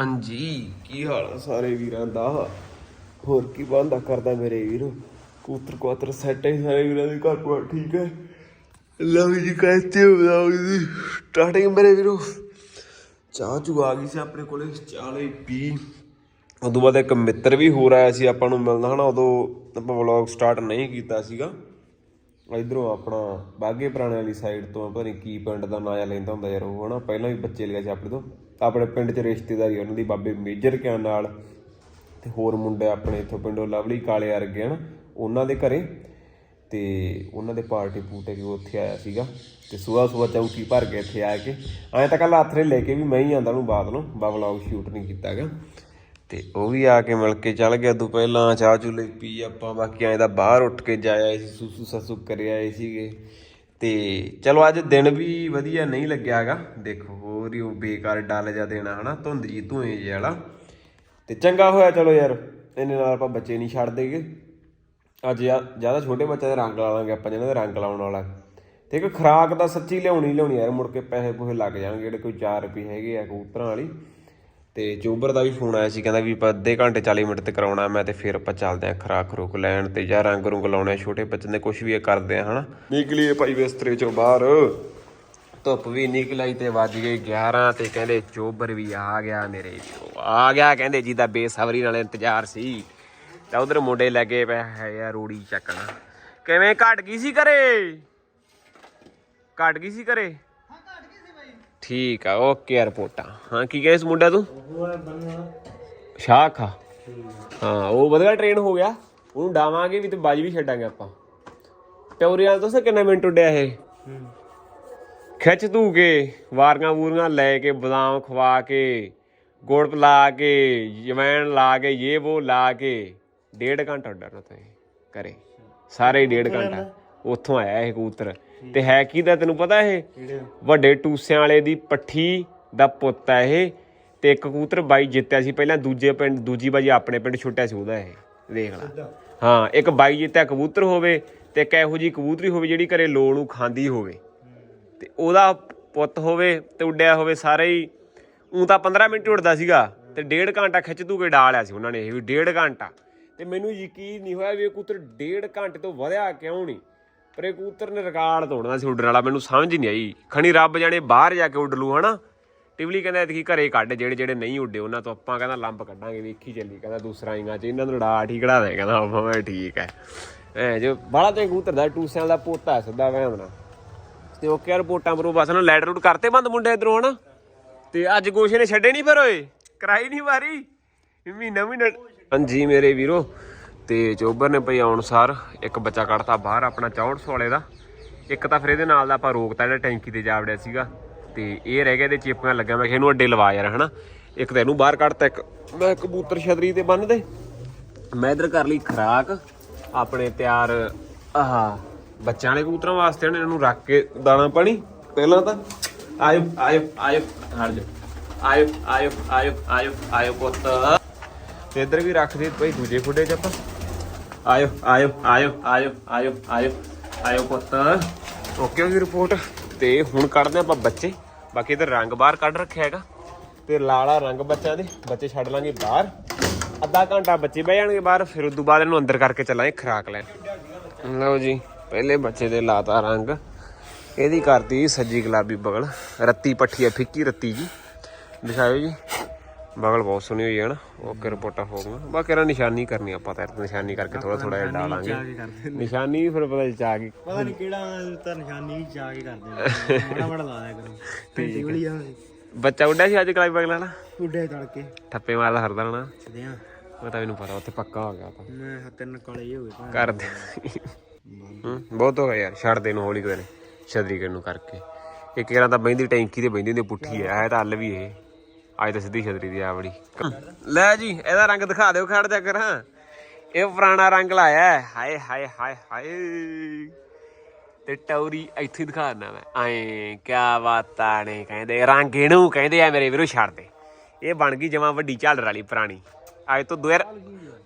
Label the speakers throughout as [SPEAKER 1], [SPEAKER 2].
[SPEAKER 1] ਹਾਂਜੀ, ਕੀ ਹਾਲ ਆ ਸਾਰੇ ਵੀਰਾਂ ਦਾ? ਹੋਰ ਕੀ ਬੰਦਾ ਕਰਦਾ ਮੇਰੇ ਵੀਰ? ਕੂਤਰ ਕੁਆਤਰ ਸੈੱਟ ਹੈ ਸਾਰੇ ਵੀਰਾਂ ਦੇ ਘਰ ਪਰ, ਠੀਕ ਹੈ? ਲਵ ਜੀ, ਕਹਤੇ ਬਤਾਓ ਜੀ। ਸਟਾਰਟਿੰਗ ਮੇਰੇ ਵੀਰੋ। ਚਾਹ ਚੂ ਆ ਗਈ ਸੀ ਆਪਣੇ ਕੋਲੇ, ਚਾਹ ਲਈ ਪੀ। ਉਦੋਂ ਬਾਅਦ ਇੱਕ ਮਿੱਤਰ ਵੀ ਹੋਰ ਆਇਆ ਸੀ ਆਪਾਂ ਨੂੰ ਮਿਲਣਾ, ਹਨਾ? ਉਦੋਂ ਆਪਾਂ ਵਲੌਗ ਸਟਾਰਟ ਨਹੀਂ ਕੀਤਾ ਸੀਗਾ। ਇਧਰੋਂ ਆਪਣਾ ਬਾਗੇ ਪੁਰਾਣੇ ਵਾਲੀ ਸਾਈਡ ਤੋਂ, ਪਤਾ ਨਹੀਂ ਕੀ ਪਿੰਡ ਦਾ ਨਾਂ ਲੈਂਦਾ ਹੁੰਦਾ ਯਾਰ ਉਹ, ਹਨਾ? ਪਹਿਲਾਂ ਵੀ ਬੱਚੇ ਲਿਆ ਸੀ ਆਪਣੇ ਤੋਂ। ਆਪਣੇ ਪਿੰਡ 'ਚ ਰਿਸ਼ਤੇਦਾਰੀ ਉਹਨਾਂ ਦੀ ਬਾਬੇ ਮੇਜਰ ਕਿਆਂ ਨਾਲ, ਤੇ ਹੋਰ ਮੁੰਡੇ ਆਪਣੇ ਇੱਥੋਂ ਪਿੰਡੋਂ ਲਵਲੀ ਕਾਲੇ ਵਰਗੇ ਹਨ ਉਹਨਾਂ ਦੇ ਘਰੇ, ਤੇ ਉਹਨਾਂ ਦੇ ਪਾਰਟੀ ਪੂਟੇ ਕਿ ਉੱਥੇ ਆਇਆ ਸੀਗਾ, ਤੇ ਸਵੇਰ ਸਵੇਰ ਚੌਂਕੀ ਭਰ ਕੇ ਇੱਥੇ ਆ ਕੇ, ਐਂ ਤਾਂ ਕੱਲ ਆਥਰੇ ਲੈ ਕੇ ਵੀ ਮੈਂ ਹੀ ਆਂਦਾ ਨੂੰ ਬਾਅਦ ਨੂੰ, ਬਾ ਵਲੌਗ ਸ਼ੂਟ ਨਹੀਂ ਕੀਤਾਗਾ ਤੇ ਉਹ ਵੀ ਆ ਕੇ ਮਿਲ ਕੇ ਚੱਲ ਗਿਆ, ਤੋਂ ਪਹਿਲਾਂ ਚਾਹ ਚੂ ਲਈ ਪੀ, ਆਪਾਂ ਬਾਕੀ ਐਂ ਦਾ ਬਾਹਰ ਉੱਠ ਕੇ ਜਾਇਆ ਸੀ, ਸੂਸੂ ਸਸੂ ਕਰਿਆ ਆਏ ਸੀਗੇ ਤੇ ਚਲੋ ਅੱਜ ਦਿਨ ਵੀ ਵਧੀਆ ਨਹੀਂ ਲੱਗਿਆਗਾ ਦੇਖੋ ਹੋਰ ਹੀ ਉਹ ਬੇਕਾਰ ਡੱਲ ਜਾ ਦੇਣਾ ਹਨਾ, ਧੁੰਦ ਜੀ ਧੂਏ ਜੇ ਵਾਲਾ। ਤੇ ਚੰਗਾ ਹੋਇਆ ਚਲੋ ਯਾਰ ਇਹਨੇ ਨਾਲ ਆਪਾਂ ਬੱਚੇ ਨਹੀਂ ਛੱਡ ਦੇਗੇ। ਅੱਜ ਜ਼ਿਆਦਾ ਛੋਟੇ ਬੱਚਿਆਂ ਦੇ ਰੰਗ ਲਾ ਲਾਂਗੇ ਆਪਾਂ, ਜਿਹਨਾਂ ਦੇ ਰੰਗ ਲਾਉਣ ਵਾਲਾ। ਤੇ ਇੱਕ ਖਰਾਕ ਤਾਂ ਸੱਚੀ ਲਿਆਉਣੀ ਲਿਆਉਣੀ ਯਾਰ, ਮੁੜ ਕੇ ਪੈਸੇ ਪੂਸੇ ਲੱਗ ਜਾਣਗੇ ਜਿਹੜੇ ਕੋਈ 4 ਰੁਪਏ ਹੈਗੇ ਆ ਕਬੂਤਰਾਂ ਵਾਲੀ। ਤੇ ਚੋਬਰ ਦਾ ਵੀ ਫੋਨ ਆਇਆ ਸੀ ਕਹਿੰਦਾ ਵੀ ਆਪਾਂ ਅੱਧੇ ਘੰਟੇ 40 ਮਿੰਟ ਤੇ ਕਰਾਉਣਾ ਮੈਂ ਤੇ ਫਿਰ ਆਪਾਂ ਚੱਲਦੇ ਆਂ ਖਰਾਕ ਖਰੂਕ ਲੈਣ ਤੇ ਜਾਂ ਰੰਗ ਰੁੰਗ ਲਾਉਣੇ ਛੋਟੇ ਬੱਚਿਆਂ ਦੇ ਕੁਝ ਵੀ ਇਹ ਕਰਦੇ ਆ ਹਨਾ। ਨਿਕਲੀਏ ਭਾਈ ਬਿਸਤਰੇ ਚੋਂ ਬਾਹਰ। ਧੁੱਪ ਵੀ ਨਿਕਲਾਈ ਤੇ ਵੱਜ ਗਏ 11 ਤੇ ਕਹਿੰਦੇ ਚੋਬਰ ਵੀ ਆ ਗਿਆ ਮੇਰੇ ਆ ਗਿਆ ਕਹਿੰਦੇ ਜਿਹਦਾ ਬੇਸਬਰੀ ਨਾਲ ਇੰਤਜ਼ਾਰ ਸੀ। ਤਾਂ ਉਧਰ ਮੁੰਡੇ ਲੱਗੇ ਪਏ ਹੈ ਯਾਰ ਰੂੜੀ ਚੱਕਣਾ ਕਿਵੇਂ ਘਟ ਗਈ ਸੀ ਘਰੇ? ਘਟ ਗਈ ਸੀ ਘਰੇ? ਠੀਕ ਆ ਓਕੇ ਰਿਪੋਰਟਾਂ ਹਾਂ, ਕੀ ਕਹੇ ਇਸ ਮੁੰਡਾ ਤੂੰ ਸ਼ਾਖ ਆ। ਹਾਂ, ਉਹ ਵਧੀਆ ਟ੍ਰੇਨ ਹੋ ਗਿਆ। ਉਹਨੂੰ ਡਾਵਾਂਗੇ ਵੀ ਤੇ ਬਾਜ ਵੀ ਛੱਡਾਂਗੇ ਆਪਾਂ। ਪਿਉਰੇ ਵਾਲ ਦੱਸ ਕਿੰਨਾ ਮਿੰਟ ਉੱਡਿਆ ਇਹ? ਖਿੱਚ ਧੂ ਕੇ, ਵਾਰੀਆਂ ਵੂਰੀਆਂ ਲੈ ਕੇ, ਬਦਾਮ ਖਵਾ ਕੇ, ਗੁੜ ਲਾ ਕੇ, ਜਵੈਣ ਲਾ ਕੇ ਇਹ ਉਹ ਲਾ ਕੇ, ਡੇਢ ਘੰਟਾ ਉੱਡਣਾ ਤੇ ਕਰੇ ਸਾਰੇ ਹੀ ਡੇਢ ਘੰਟਾ। ਉੱਥੋਂ ਆਇਆ ਇਹ ਕਬੂਤਰ। ਤੇ ਹੈ ਕੀ ਦਾ ਤੈਨੂੰ ਪਤਾ ਇਹ? ਵੱਡੇ ਟੂਸਿਆਂ ਵਾਲੇ ਦੀ ਪੱਠੀ ਦਾ ਪੁੱਤ ਹੈ ਇਹ। ਤੇ ਇੱਕ ਕਬੂਤਰ ਬਾਈ ਜਿੱਤਿਆ ਸੀ ਪਹਿਲਾਂ ਦੂਜੇ ਪਿੰਡ ਦੂਜੀ ਬਾਜੀ ਆਪਣੇ ਪਿੰਡ ਛੁੱਟਿਆ ਸੀ ਉਹਦਾ ਇਹ। ਦੇਖ ਲੈ। ਹਾਂ ਇੱਕ ਬਾਈ ਜਿੱਤਿਆ ਕਬੂਤਰ ਹੋਵੇ ਤੇ ਇੱਕ ਇਹੋ ਜੀ ਕਬੂਤਰੀ ਹੋਵੇ ਜਿਹੜੀ ਘਰੇ ਲੋੜ ਨੂੰ ਖਾਂਦੀ ਹੋਵੇ। ਤੇ ਉਹਦਾ ਪੁੱਤ ਹੋਵੇ ਤੇ ਉੱਡਿਆ ਹੋਵੇ ਸਾਰੇ ਹੀ। ਉਂ ਤਾਂ 15 ਮਿੰਟ ਉੱਡਦਾ ਸੀਗਾ ਤੇ ਡੇਢ ਘੰਟਾ ਖਿੱਚ ਤੂ ਕੇ ਡਾਲਿਆ ਸੀ ਉਹਨਾਂ ਨੇ ਇਹ ਵੀ ਡੇਢ ਘੰਟਾ। ਤੇ ਮੈਨੂੰ ਯਕੀਨ ਨਹੀਂ ਹੋਇਆ ਵੀ ਇਹ ਕਬੂਤਰ ਡੇਢ ਘੰਟੇ ਤੋਂ ਵਧਿਆ ਕਿਉਂ ਨਹੀਂ। ਪਰ ਕਬੂਤਰ ਨੇ ਰਿਕਾਰਡ ਤੋੜਨਾ ਸੀ ਉੱਡਣ ਵਾਲਾ, ਮੈਨੂੰ ਸਮਝ ਨਹੀਂ ਆਈ। ਖਣੀ ਰੱਬ ਜਾਣੇ ਬਾਹਰ ਜਾ ਕੇ ਉੱਡ ਲੂ, ਹਨਾ? ਟਿਵਲੀ ਕਹਿੰਦਾ ਐਤਕੀ ਘਰੇ ਕੱਢ, ਜਿਹੜੇ ਜਿਹੜੇ ਨਹੀਂ ਉੱਡੇ, ਉਹਨਾਂ ਤੋਂ ਆਪਾਂ ਕਹਿੰਦਾ ਲੰਬ ਕੱਢਾਂਗੇ, ਵੇਖੀ ਚੱਲੀ, ਕਹਿੰਦਾ ਦੂਸਰਾ ਇੰਗਾ ਚ, ਇਹਨਾਂ ਨੂੰ ਡਾ ਠੀਕ ਕਢਾ ਦੇ, ਕਹਿੰਦਾ ਆਪਾਂ ਮੈਂ ਠੀਕ ਹੈ ਐ ਜੋ ਬਾਲਾ ਤੇ ਕਬੂਤਰ ਦਾ, ਟੂਸਿਆਂ ਦਾ ਪੋਤਾ ਹੈ ਸਿੱਧਾ ਵਹਿੰਦਣਾ ਤੇ ਉਹ ਕਿਹਾ ਰਿਪੋਰਟਾਂ ਬਰੋ ਬਸ ਨਾ ਲੈਟ ਰੂਟ ਕਰਤੇ ਬੰਦ ਮੁੰਡੇ ਇਧਰੋਂ, ਹਨਾ? ਤੇ ਅੱਜ ਗੋਸ਼ੇ ਨੇ ਛੱਡੇ ਨਹੀਂ ਫਿਰ, ਓਏ? ਕਰਾਈ ਨਹੀਂ ਮਾਰੀ ਮਹੀਨਾ ਮਹੀਨਾ ਹਾਂਜੀ ਮੇਰੇ ਵੀਰੋ ਤੇ ਚੋਬਰ ਨੇ ਪਈ ਆਉਣ ਸਾਰ। ਇੱਕ ਬੱਚਾ ਕੱਢਤਾ ਬਾਹਰ ਆਪਣਾ 6400 ਵਾਲੇ ਦਾ। ਇੱਕ ਤਾਂ ਫਿਰ ਇਹਦੇ ਨਾਲ ਦਾ ਆਪਾਂ ਰੋਕਤਾ ਜਿਹੜਾ ਟੈਂਕੀ ਤੇ ਜਾ ਵੜਿਆ ਸੀਗਾ। ਤੇ ਇਹ ਰਹਿ ਗਿਆ, ਇਹਦੇ ਚੇਪੀਆਂ ਲੱਗਿਆ। ਮੈਂ ਕਿਹਾ ਇਹਨੂੰ ਅੱਡੇ ਲਵਾ ਯਾਰ, ਹਨਾ? ਇੱਕ ਤਾਂ ਇਹਨੂੰ ਬਾਹਰ ਕੱਢਤਾ, ਇੱਕ ਮੈਂ ਕਬੂਤਰ ਛਤਰੀ ਤੇ ਬੰਨ ਦੇ। ਮੈਂ ਇਧਰ ਕਰ ਲਈ ਖਰਾਕ। ਆਪਣੇ ਤਿਆਰ, ਆਹ, ਬੱਚਿਆਂ ਵਾਲੇ ਕਬੂਤਰਾਂ ਵਾਸਤੇ ਉਹਨੇ ਇਹਨੂੰ ਰੱਖ ਕੇ ਦਾਣਾ ਪਾਣੀ ਪਹਿਲਾਂ ਤਾਂ, ਆਇਓ ਆਇਓ ਆਇਓ ਹਟ ਜਾ। ਆਇਓ ਆਇਓ ਆਇਓ ਆਇਓ ਆਇਓ ਪੁੱਤ। ਤੇ ਇੱਧਰ ਵੀ ਰੱਖ ਦੇ ਭਾਈ ਦੂਜੇ ਖੁੱਡੇ ਚ ਆਪਾਂ। ਆਇਓ ਆਇਓ ਆਇਓ ਆਇਓ ਆਇਓ ਆਇਓ ਆਇਓ ਪੁੱਤ। ਓਕੇ ਦੀ ਰਿਪੋਰਟ ਤੇ ਹੁਣ ਕੱਢਦੇ ਆਪਾਂ ਬੱਚੇ। ਬਾਕੀ ਇਹਦਾ ਰੰਗ ਬਾਹਰ ਕੱਢ ਰੱਖਿਆ ਹੈਗਾ। ਤੇ ਲਾਲਾ ਰੰਗ ਬੱਚਿਆਂ ਦੇ। ਬੱਚੇ ਛੱਡ ਲਾਂਗੇ ਬਾਹਰ। ਅੱਧਾ ਘੰਟਾ ਬੱਚੇ ਬਹਿ ਜਾਣਗੇ ਬਾਹਰ। ਫਿਰ ਉਸ ਤੋਂ ਬਾਅਦ ਇਹਨੂੰ ਅੰਦਰ ਕਰਕੇ ਚੱਲਾਂਗੇ ਖਰਾਕ ਲੈਣ। ਲਓ ਜੀ, ਪਹਿਲੇ ਬੱਚੇ ਦੇ ਲਾਤਾ ਰੰਗ। ਇਹਦੀ ਕਰਤੀ ਸੱਜੀ ਗੁਲਾਬੀ ਬਗਲ। ਰੱਤੀ ਪੱਠੀ ਹੈ ਫਿੱਕੀ ਰੱਤੀ ਜੀ। ਦਿਖਾਓ ਜੀ। ਬਗਲ ਬਹੁਤ ਸੋਹਣੀ ਹੋਈ ਹੈ ਨਾ ਓਕੇ ਰਿਪੋਰਟਾਂ ਹੋ ਗਈਆਂ ਬਾਕੀ ਰਾਂ ਨਿਸ਼ਾਨੀ ਕਰਨੀ ਆਪਾਂ ਤਾਂ ਨਿਸ਼ਾਨੀ ਕਰਕੇ ਥੋੜਾ ਥੋੜਾ ਜਿਹਾ ਡਾਲਾਂਗੇ। ਨਿਸ਼ਾਨੀ ਫਿਰ ਪਤਾ ਚਾ ਕੇ
[SPEAKER 2] ਪਤਾ ਨਹੀਂ ਕਿਹੜਾ ਤਾਂ ਨਿਸ਼ਾਨੀ ਜਾ ਕੇ ਕਰਦੇ ਮਾੜਾ ਮਾੜਾ ਲਾ ਦਿਆ ਕਰੋ। ਠੀਕ ਵਾਲੀ ਆ
[SPEAKER 1] ਬੱਚਾ ਉੱਡਿਆ ਸੀ ਅੱਜ ਕਲਾਈ ਬਗਲ ਵਾਲਾ
[SPEAKER 2] ਉੱਡੇ ਤੜਕੇ।
[SPEAKER 1] ਠੱਪੇ ਮਾਰਦਾ ਹਰਦਾ ਨਾ
[SPEAKER 2] ਸਦਿਆਂ
[SPEAKER 1] ਪਤਾ ਮੈਨੂੰ ਪਤਾ ਉੱਥੇ ਪੱਕਾ ਹੋ ਗਿਆ ਤਾਂ।
[SPEAKER 2] ਮੈਂ ਤਿੰਨ ਕਾਲੇ ਹੀ ਹੋ ਗਏ।
[SPEAKER 1] ਕਰ ਦੇ। ਬਹੁਤ ਹੋ ਗਿਆ ਯਾਰ ਛੱਡ ਦੇ ਨੂੰ ਹੌਲੀ ਕਰੇ ਛਤਰੀ ਨੂੰ ਕਰਕੇ। ਇੱਕ ਵਾਰ ਤਾਂ ਬੈਂਦੀ ਟੈਂਕੀ ਤੇ ਬੈਂਦੀ ਹੁੰਦੀ ਪੁੱਠੀ ਐ ਇਹ ਤਾਂ ਹੱਲ ਵੀ ਇਹ। ਅੱਜ ਤਾਂ ਸਿੱਧੀ ਛਤਰੀ ਦੀ ਆ ਬੜੀ ਲੈ ਜੀ, ਇਹਦਾ ਰੰਗ ਦਿਖਾ ਦਿਓ ਖੜ ਜਾ ਕਰਾਂ। ਇਹ ਪੁਰਾਣਾ ਰੰਗ ਲਾਇਆ ਹੈ। ਹਾਏ ਹਾਏ ਹਾਏ ਹਾਏ। ਤੇ ਟੌਰੀ ਇੱਥੇ ਹੀ ਦਿਖਾ ਦਿੰਦਾ ਮੈਂ। ਐਂ, ਕਿਆ ਬਾਤਾਂ ਨੇ ਕਹਿੰਦੇ। ਰੰਗ ਇਹਨੂੰ ਕਹਿੰਦੇ ਆ, ਮੇਰੇ ਵੀਰੋ, ਛੱਡ ਦੇ। ਇਹ ਬਣ ਗਈ ਜਮਾ ਵੱਡੀ ਝਾਲਰ ਵਾਲੀ ਪੁਰਾਣੀ। ਅੱਜ ਤੋਂ 2000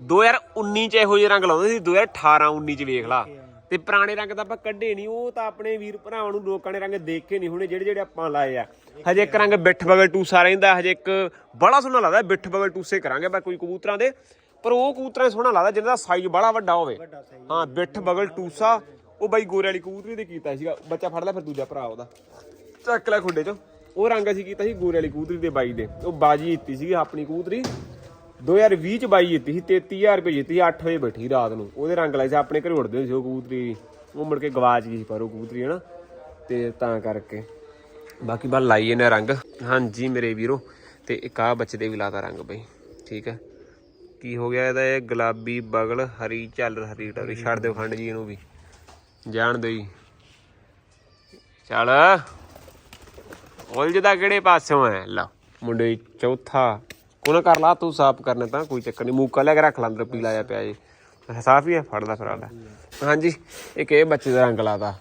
[SPEAKER 1] 2019 ਚ ਇਹੋ ਜਿਹੇ ਰੰਗ ਲਾਉਂਦੇ ਸੀ 2018 19 ਚ ਵੇਖ ਲਾ। ਤੇ ਪੁਰਾਣੇ ਰੰਗ ਤਾਂ ਆਪਾਂ ਕੱਢੇ ਨਹੀਂ ਉਹ ਤਾਂ ਆਪਣੇ ਵੀਰ ਭਰਾਵਾਂ ਨੂੰ ਲੋਕਾਂ ਨੇ ਰੰਗ ਦੇਖ ਕੇ ਨਹੀਂ ਹੁਣੇ ਜਿਹੜੇ ਜਿਹੜੇ ਆਪਾਂ ਲਾਏ ਆ। ਹਜੇ ਇੱਕ ਰੰਗ ਬਿੱਠ ਬਗਲ ਟੂਸਾ ਰਹਿੰਦਾ ਹਜੇ ਇੱਕ ਬੜਾ ਸੋਹਣਾ ਲੱਗਦਾ ਬਿੱਠ ਬਗਲ ਟੂਸੇ ਕਰਾਂਗੇ ਆਪਾਂ ਕੋਈ ਕਬੂਤਰਾਂ ਦੇ। ਪਰ ਉਹ ਕਬੂਤਰਾਂ ਸੋਹਣਾ ਲੱਗਦਾ ਜਿਹਦਾ ਦਾ ਸਾਈਜ਼ ਬੜਾ ਵੱਡਾ ਹੋਵੇ। ਹਾਂ। ਬਿੱਠ ਬਗਲ ਟੂਸਾ ਉਹ ਬਾਈ ਗੋਰੇ ਵਾਲੀ ਕਬੂਤਰੀ ਦੇ ਕੀਤਾ ਸੀਗਾ। ਬੱਚਾ ਫੜ ਲੈ ਫਿਰ ਦੂਜਾ ਭਰਾ ਉਹਦਾ। ਚੱਕ ਲੈ ਖੁੱਡੇ 'ਚੋਂ। ਉਹ ਰੰਗ ਅਸੀਂ ਕੀਤਾ ਸੀ ਗੋਰੇ ਵਾਲੀ ਕਬੂਤਰੀ ਦੇ ਬਾਈ ਦੇ। ਉਹ ਬਾਜੀ ਜਿੱਤੀ ਸੀਗੀ ਆਪਣੀ ਕਬੂਤਰੀ। 2020 ਚ ਬਾਈ ਜਿੱਤੀ ਸੀ 33000 ਰੁਪਏ ਜਿੱਤੀ 8 ਵਜੇ ਬੈਠੀ ਰਾਤ ਨੂੰ। ਉਹਦੇ ਰੰਗ ਲਾਏ ਸੀ, ਆਪਣੇ ਘਰੇ ਉੜਦੇ ਹੁੰਦੇ ਸੀ ਉਹ ਕਬੂਤਰੀ। ਉਹ ਮੁੜ ਕੇ ਗਵਾਚ ਗਈ ਸੀ ਪਰ ਉਹ ਕਬੂਤਰੀ, ਹਨਾ? ਤੇ ਤਾਂ ਕਰਕੇ। ਬਾਕੀ ਬਾ ਲਾਈ ਨੇ ਰੰਗ। ਹਾਂਜੀ ਮੇਰੇ ਵੀਰੋ, ਤੇ ਇੱਕ ਆ ਬੱਚੇ ਦੇ ਵੀ ਲਾਤਾ ਰੰਗ ਬਈ। ਠੀਕ ਹੈ? ਕੀ ਹੋ ਗਿਆ ਇਹਦਾ? ਇਹ ਗੁਲਾਬੀ, ਬਗਲ, ਹਰੀ ਚੱਲ ਹਰੀ ਟਰੀ ਛੱਡ ਦਿਓ ਖੰਡ ਜੀ ਇਹਨੂੰ ਵੀ। ਜਾਣ ਦਿਓ ਜੀ। ਚੱਲ। ਉਲਝਦਾ ਕਿਹੜੇ ਪਾਸੋਂ ਐ ਲਾ ਮੁੰਡੇ, ਚੌਥਾ। ਕੋਨਾ ਕਰ ਲਾ, ਤੂੰ ਸਾਫ਼ ਕਰਨਾ ਤਾਂ ਕੋਈ ਚੱਕਰ ਨਹੀਂ। ਮੂਕਾ ਲੈ ਕੇ ਰੱਖ ਲਾਂ ਅੰਦਰ ਪੀਲਾ ਜਿਹਾ ਪਿਆ ਜੀ ਸਾਫ਼ ਹੀ ਹੈ ਫੜਦਾ ਫਿਰ ਆਲਾ ਹਾਂਜੀ, ਇੱਕ ਇਹ ਬੱਚੇ ਦਾ ਰੰਗ ਲਾਤਾ।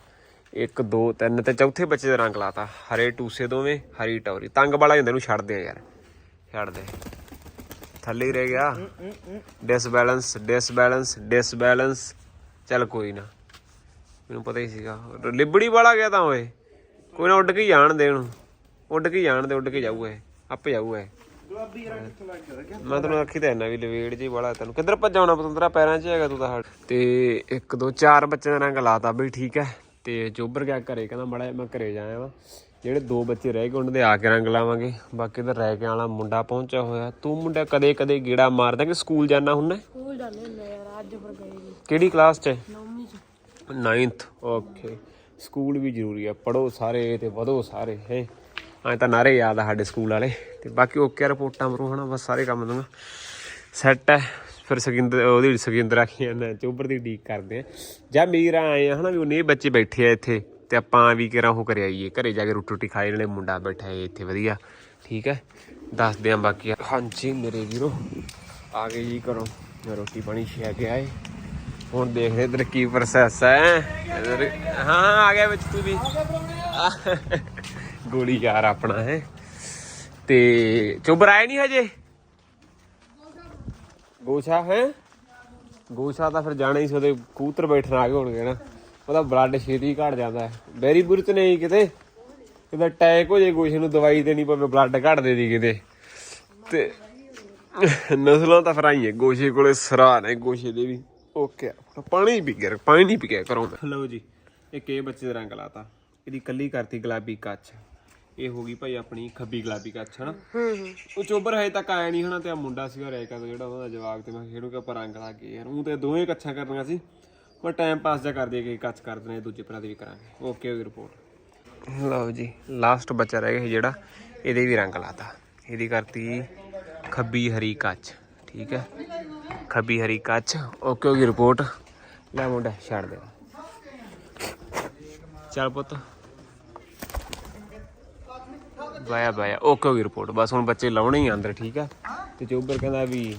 [SPEAKER 1] ਇੱਕ, ਦੋ, ਤਿੰਨ ਤੇ ਚੌਥੇ ਬੱਚੇ ਦਾ ਰੰਗ ਲਾਤਾ। ਹਰੇ ਟੂਸੇ ਦੋਵੇਂ, ਹਰੀ ਟੌਰੀ। ਤੰਗ ਵਾਲਾ ਹੁੰਦਾ ਨੂੰ ਛੱਡਦੇ ਆ ਯਾਰ। ਛੱਡ ਦੇ। ਥੱਲੇ ਹੀ ਰਹਿ ਗਿਆ। ਡਿਸਬੈਲੈਂਸ ਡਿਸਬੈਲੈਂਸ ਡਿਸਬੈਲੈਂਸ ਚੱਲ ਕੋਈ ਨਾ। ਮੈਨੂੰ ਪਤਾ ਹੀ ਸੀਗਾ। ਲਿਬੜੀ ਵਾਲਾ ਗਿਆ ਤਾਂ ਓਏ। ਕੋਈ ਨਾ ਉੱਡ ਕੇ ਹੀ ਜਾਣ ਦੇ ਉਹਨੂੰ ਉੱਡ ਕੇ ਜਾਣ ਦੇ, ਉੱਡ ਕੇ ਜਾਊਗਾ ਇਹ। ਆਪੇ ਜਾਊਗਾ ਇਹ।
[SPEAKER 2] ਗੁਲਾਬੀ ਰੰਗ ਕਿੱਥੋਂ ਲੱਗ ਗਿਆ ਦੇਖਿਆ
[SPEAKER 1] ਮੈਂ ਤੈਨੂੰ ਆਖੀ ਤਾਂ ਇੰਨਾ ਵੀ ਲਵੇੜ ਜੀ ਵਾਲਾ ਤੈਨੂੰ। ਕਿੱਧਰ ਭੱਜਾਉਣਾ ਪਤੰਦਰਾ ਪੈਰਾਂ 'ਚ ਹੈਗਾ ਤੂੰ ਤਾਂ ਹਟ। ਤੇ ਇੱਕ ਦੋ ਚਾਰ ਬੱਚਿਆਂ ਦਾ ਰੰਗ ਲਾਤਾ ਬਈ ਠੀਕ ਹੈ। ਤੇ ਚੋਬਰ ਗਿਆ ਘਰੇ ਕਹਿੰਦਾ ਮੜਾ ਮੈਂ ਘਰੇ ਜਾਇਆ ਵਾ ਜਿਹੜੇ ਦੋ ਬੱਚੇ ਰਹਿ ਗਏ ਉਹਨਾਂ ਦੇ ਆ ਕੇ ਰੰਗ ਲਾਵਾਂਗੇ। ਬਾਕੀ ਤਾਂ ਰਹਿ ਕੇ ਵਾਲਾ ਮੁੰਡਾ ਪਹੁੰਚਿਆ ਹੋਇਆ। ਤੂੰ ਮੁੰਡਾ ਕਦੇ ਕਦੇ ਗੇੜਾ ਮਾਰਦਾ ਕਿ ਸਕੂਲ ਜਾਣਾ ਹੁੰਨਾ?
[SPEAKER 3] ਸਕੂਲ ਜਾਂਦੇ ਹੁੰਦੇ ਯਾਰ ਅੱਜ ਪਰ ਗਏ ਨਹੀਂ
[SPEAKER 1] ਕਿਹੜੀ ਕਲਾਸ 'ਚ?
[SPEAKER 3] ਨੌਵੀਂ ਚ।
[SPEAKER 1] 9th ਓਕੇ ਸਕੂਲ ਵੀ ਜ਼ਰੂਰੀ ਆ। ਪੜੋ ਸਾਰੇ ਤੇ ਵਧੋ ਸਾਰੇ ਹੈ। ਐ ਤਾਂ ਨਾਰੇ ਯਾਦ ਆ ਸਾਡੇ ਸਕੂਲ ਵਾਲੇ। ਤੇ ਬਾਕੀ ਓਕੇ ਰਿਪੋਰਟਾਂ ਮਰੂ, ਹਨਾ, ਬਸ ਸਾਰੇ ਕੰਮ ਦੂੰਗਾ ਸੈੱਟ ਹੈ ਫਿਰ ਸਕਿੰਦਰ ਉਹਦੀ ਸਕਿੰਦਰ ਆਖੀ ਜਾਂਦਾ ਚੋਬਰ ਦੀ ਡੀਕ ਕਰਦੇ ਆ। ਜਾਂ ਮੀਰਾ ਆਏ ਆ, ਹਨਾ, ਵੀ ਉਹਨੇ ਬੱਚੇ ਬੈਠੇ ਆ ਇੱਥੇ। ਤੇ ਆਪਾਂ ਵੀ ਕਿਹੜਾ ਉਹ ਕਰ ਆਈਏ, ਘਰੇ ਜਾ ਕੇ ਰੋਟੀ ਰੋਟੀ ਖਾਏ ਨਾਲੇ ਮੁੰਡਾ ਬੈਠਾ ਹੈ ਇੱਥੇ, ਵਧੀਆ। ਠੀਕ ਹੈ ਦੱਸਦੇ ਆ ਬਾਕੀ ਹਾਂਜੀ, ਮੇਰੇ ਵੀਰੋ, ਆ ਗਏ ਜੀ ਕਰੋ ਰੋਟੀ ਪਾਣੀ ਛਿਆ ਕੇ ਆਏ। ਹੁਣ ਦੇਖਦੇ ਇਧਰ ਕੀ ਪ੍ਰੋਸੈਸ ਹੈ ਹਾਂ, ਆ ਗਿਆ ਵਿੱਚ ਤੂੰ ਵੀ। ਗੋਲੀ ਯਾਰ ਆਪਣਾ, ਹੈ। ਤੇ ਚੁੱਪ ਰਾਏ ਨਹੀਂ ਹਜੇ? ਗੋਸ਼ਾ, ਹੈ? ਗੋਸ਼ਾ ਤਾਂ ਫਿਰ ਜਾਣਾ ਹੀ ਸੀ, ਉਹਦੇ ਕੂਤਰ ਬੈਠਣ ਆ ਗਏ ਹੋਣਗੇ ਨਾ। ਉਹਦਾ ਬਲੱਡ ਛੇਤੀ ਘਟ ਜਾਂਦਾ ਹੈ। ਬੈਰੀ ਬੁਰਤ ਨਹੀਂ ਕਿਤੇ। ਕਿਤੇ ਅਟੈਕ ਹੋ ਜੇ ਗੋਸ਼ੇ ਨੂੰ, ਦਵਾਈ ਦੇਣੀ ਪਵੇ ਬਲੱਡ ਘਟ ਦੇ ਦੀ ਕਿਤੇ। ਤੇ ਨਸਲਾਂ ਤਾਂ ਫਿਰ ਆਈਏ ਗੋਸ਼ੇ ਕੋਲੇ ਸਰਾ ਨੇ, ਗੋਸ਼ੇ ਦੇ ਵੀ। ਓਕੇ ਪਾਣੀ ਪੀ ਗਿਆ, ਪਾਣੀ ਨਹੀਂ ਪੀ ਗਿਆ ਕਰੋ ਲਓ ਜੀ ਇਹ ਇਹ ਬੱਚੇ ਦਾ ਰੰਗ ਲਾਤਾ। ਇਹਦੀ ਕੱਲੀ ਕਰਤੀ ਗੁਲਾਬੀ ਕੱਚ। ਇਹ ਹੋ ਗਈ ਭਾਈ ਆਪਣੀ ਖੱਬੀ ਗੁਲਾਬੀ ਕੱਚ ਹਨਾ? ਉਹ ਚੋਬਰ ਹਜੇ ਤੱਕ ਆਇਆ ਨਹੀਂ ਹਨਾ ਤੇ ਆ ਮੁੰਡਾ ਸੀਗਾ ਰੈਕਾ ਤੋਂ ਜਿਹੜਾ ਉਹਦਾ ਜਵਾਬ ਤੇ ਮੈਂ ਖੇਡੂ ਕਿ ਆਪਾਂ ਰੰਗ ਲਾ ਕੇ ਯਾਰ ਉਹ ਤੇ ਦੋਵੇਂ ਕੱਛਾਂ ਕਰਨੀਆਂ ਸੀ। ਪਰ ਟਾਈਮ ਪਾਸ ਜਾ ਕਰਦੇ ਕਿ ਕੱਚ ਕਰ ਦੇਣੇ ਦੂਜੇ ਭਰਾ ਦੇ ਵੀ ਕਰਾਂਗੇ। ਓਕੇ ਹੋ ਗਈ ਰਿਪੋਰਟ ਲਓ ਜੀ ਲਾਸਟ ਬੱਚਾ ਰਹਿ ਗਿਆ ਸੀ ਜਿਹੜਾ ਇਹਦੇ ਵੀ ਰੰਗ ਲਾਤਾ। ਇਹਦੀ ਕਰਤੀ ਖੱਬੀ ਹਰੀ ਕੱਚ ਠੀਕ ਹੈ? ਖੱਬੀ ਹਰੀ ਕੱਚ ਓਕੇ ਹੋ ਗਈ ਰਿਪੋਰਟ ਲੈ ਮੁੰਡਾ ਛੱਡ ਦੇ। ਚੱਲ ਪੁੱਤ। ਬਾਇਆ ਬਾਇਆ ਓਕੇ ਹੋ ਗਈ ਰਿਪੋਰਟ ਬਸ ਹੁਣ ਬੱਚੇ ਲਾਉਣੇ ਹੀ ਆ ਅੰਦਰ, ਠੀਕ ਆ? ਤੇ ਚੋਬਰ ਕਹਿੰਦਾ ਵੀ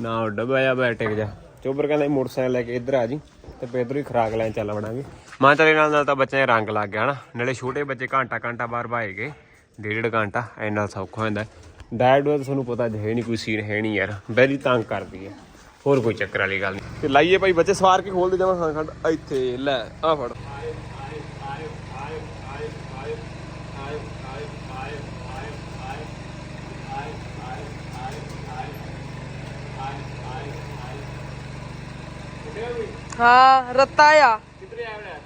[SPEAKER 1] ਨਾ ਉੱਡ ਬਾਇਆ ਬਾਇਆ ਟਿਕ ਜਾ। ਚੋਬਰ ਕਹਿੰਦਾ ਵੀ ਮੋਟਰਸਾਈਕਲ ਲੈ ਕੇ ਇੱਧਰ ਆ ਜੀ, ਤੇ ਫਿਰ ਇੱਧਰੋਂ ਹੀ ਖਰਾਕ ਲੈਣ ਚੱਲ ਵੜਾਂਗੇ। ਮਾਂ ਤੇਰੇ ਨਾਲ ਨਾਲ ਤਾਂ ਬੱਚਿਆਂ ਦੇ ਰੰਗ ਲੱਗ ਗਿਆ ਨਾ ਨਾਲੇ ਛੋਟੇ ਬੱਚੇ ਘੰਟਾ ਘੰਟਾ ਬਾਹਰ ਭਾਏ ਗਏ ਡੇਢ ਡੇਢ ਘੰਟਾ, ਇੰਨਾ ਸੌਖਾ ਹੁੰਦਾ। ਡਾਇਟ ਦਾ ਤੁਹਾਨੂੰ ਪਤਾ ਅੱਜ ਨਹੀਂ ਕੋਈ ਸੀਨ ਹੈ ਨਹੀਂ ਯਾਰ। ਬੈਰੀ ਤੰਗ ਕਰਦੀ ਹੈ ਹੋਰ ਕੋਈ ਚੱਕਰ ਵਾਲੀ ਗੱਲ ਨਹੀਂ ਤੇ ਲਾਈਏ ਭਾਈ ਬੱਚੇ, ਸਵਾਰ ਕੇ ਖੋਲਦੇ ਜਾਵਾਂ ਖਾਂ ਖੰਡ ਇੱਥੇ, ਲੈ ਆ ਫੜ।
[SPEAKER 3] ਹਾਂ ਰੱਤਾ ਆ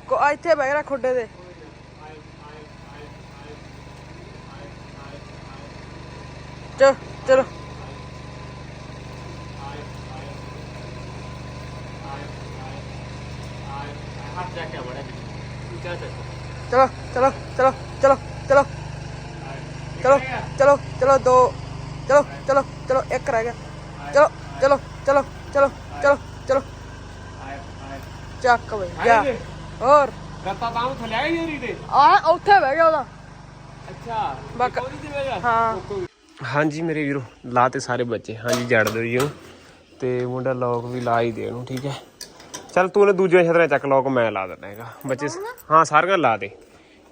[SPEAKER 3] ਕੋ ਇੱਥੇ ਬਹਿ ਗਿਆ ਖੁੱਡੇ ਦੇ ਚਲੋ ਚਲੋ ਚਲੋ ਚਲੋ ਚਲੋ ਚਲੋ ਚਲੋ ਚਲੋ ਚਲੋ ਚਲੋ ਦੋ ਚਲੋ ਚਲੋ ਚਲੋ ਇੱਕ ਰਹਿ ਗਿਆ ਚਲੋ ਚਲੋ ਚਲੋ ਚਲੋ ਚਲੋ ਚਲੋ ਚੱਕ ਬਈ ਜਾ। ਹੋਰ।
[SPEAKER 1] ਗੱਤਾ ਤਾਂ ਉਹ ਥੱਲੇ ਆਈ ਜਰੀ ਤੇ
[SPEAKER 3] ਆ ਉੱਥੇ ਬਹਿ ਗਿਆ ਉਹਦਾ।
[SPEAKER 1] ਅੱਛਾ
[SPEAKER 3] ਬਾਕ
[SPEAKER 1] ਉਹਦੀ ਬਹਿ ਗਿਆ
[SPEAKER 3] ਹਾਂ।
[SPEAKER 1] ਹਾਂਜੀ ਮੇਰੇ ਵੀਰੋ ਲਾ ਤੇ ਸਾਰੇ ਬੱਚੇ। ਹਾਂਜੀ ਜੜ ਦਿਓ ਜੀ ਉਹਨੂੰ ਤੇ ਮੁੰਡਾ ਲੋਕ ਵੀ ਲਾ ਹੀ ਦੇ ਉਹਨੂੰ ਠੀਕ ਹੈ। ਚੱਲ ਤੂੰ ਨੇ ਦੂਜੀਆਂ ਛਤਰਾਂ ਚੱਕ ਲੋਕ ਮੈਂ ਲਾ ਦਿੰਦਾ ਹੈਗਾ। ਬੱਚੇ ਹਾਂ ਸਾਰੀਆਂ ਲਾ ਦੇ।